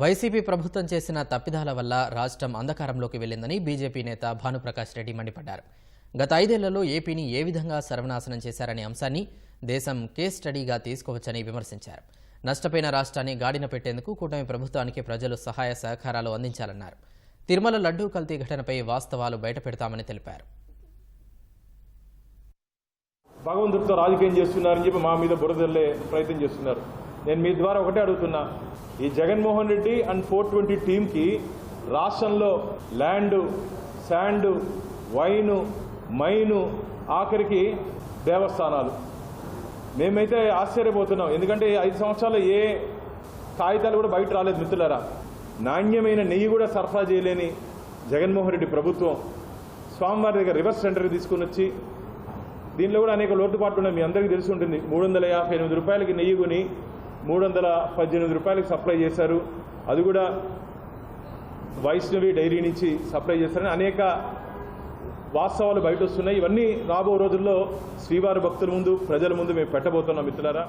YCP ప్రభుత్వం చేసిన తప్పిదాల వల్ల రాష్ట్రం అంధకారంలోకి వెళ్ళిందని బీజేపీ నేత భానుప్రకాష్ రెడ్డి మండిపడ్డారు. గత ఐదేళ్ళలో ఏపీని ఏ విధంగా సర్వనాశనం చేశారనే అంశాన్ని దేశం కేస్ స్టడీగా తీసుకోవచ్చని విమర్శించారు. నష్టపోయిన రాష్ట్రాన్ని గాడిన పెట్టేందుకు కూటమి ప్రభుత్వానికి ప్రజలు సహాయ సహకారాలు అందించాలన్నారు. తిరుమల లడ్డూ కల్తీ ఘటనపై వాస్తవాలు బయటపెడతామని తెలిపారు. భగవంతుడితో రాజకీయం చేస్తున్నారని చెప్పి మా మీద బురదల్లే ప్రయత్నం చేస్తున్నారు. నేను మీ ద్వారా ఒకటే అడుగుతున్నా. ఈ Jaganmohan Reddy and four twenty టీంకి రాష్ట్రంలో ల్యాండ్ శాండ్ వైను మైను ఆఖరికి దేవస్థానాలు. మేమైతే ఆశ్చర్యపోతున్నాం. ఎందుకంటే ఐదు సంవత్సరాలు ఏ కాగితాలు కూడా బయట రాలేదు మిత్రులరా. నాణ్యమైన నెయ్యి కూడా సరఫరా చేయలేని జగన్మోహన్ రెడ్డి ప్రభుత్వం స్వామివారి దగ్గర రివర్స్ సెంటర్కి తీసుకుని వచ్చి దీనిలో కూడా అనేక లోటుపాట్లు ఉన్నాయి. మీ అందరికీ తెలిసి ఉంటుంది. మూడు వందల యాభై ఎనిమిది రూపాయలకి నెయ్యి కొని మూడు వందల పద్దెనిమిది రూపాయలకు సప్లై చేశారు. అది కూడా వైష్ణవి డైరీ నుంచి సప్లై చేశారని అనేక వాస్తవాలు బయట వస్తున్నాయి ఇవన్నీ రాబో రోజుల్లో శ్రీవారి భక్తుల ముందు ప్రజల ముందు మేము పెట్టబోతున్నాం మిత్రులారా.